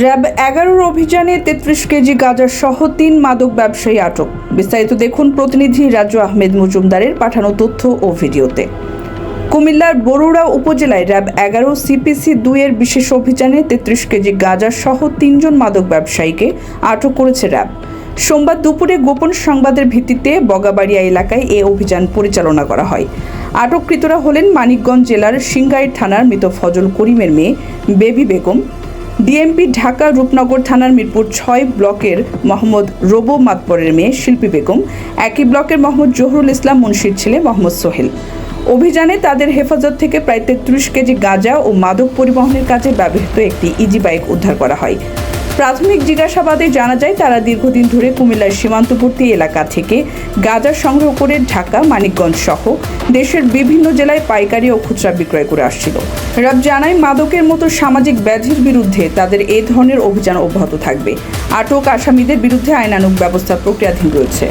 RAB এগারোর অভিযানে তেত্রিশ কেজি গাঁজা সহ তিন মাদক ব্যবসায়ী আটক। বিস্তারিত দেখুন প্রতিনিধি রাজু আহমেদ মজুমদারের পাঠানো তথ্য ও ভিডিওতে। কুমিল্লার বরুড়া উপজেলায় র্যাব এগারো সিপিসি দুইয়ের বিশেষ অভিযানে তেত্রিশ কেজি গাঁজা সহ তিনজন মাদক ব্যবসায়ীকে আটক করেছে র্যাব। সোমবার দুপুরে গোপন সংবাদের ভিত্তিতে বগাবাড়িয়া এলাকায় এ অভিযান পরিচালনা করা হয়। আটককৃতরা হলেন মানিকগঞ্জ জেলার সিংগাইর থানার মৃত ফজল করিমের মেয়ে বেবি বেগম ডিএমপি ঢাকা রূপনগর থানার মিরপুর ছয় ব্লকের মোহাম্মদ রোবো মাতপরের মেয়ে শিল্পী বেগম, একই ব্লকের মোহাম্মদ জহুরুল ইসলাম মুন্সির ছেলে মোহাম্মদ সোহেল। অভিযানে তাদের হেফাজত থেকে প্রায় তেত্রিশ কেজি গাঁজা ও মাদক পরিবহনের কাজে ব্যবহৃত একটি ইজি বাইক উদ্ধার করা হয়। প্রাথমিক জিজ্ঞাসাবাদে জানা যায়, তারা দীর্ঘদিন ধরে কুমিল্লার সীমান্তবর্তী এলাকা থেকে গাঁজা সংগ্রহ করে ঢাকা, মানিকগঞ্জ সহ দেশের বিভিন্ন জেলায় পাইকারি ও খুচরা বিক্রয় করে আসছিল। র্যাব জানায়, মাদকের মতো সামাজিক ব্যাধির বিরুদ্ধে তাদের এ ধরনের অভিযান অব্যাহত থাকবে। আটক আসামিদের বিরুদ্ধে আইনানুগ ব্যবস্থা প্রক্রিয়াধীন রয়েছে।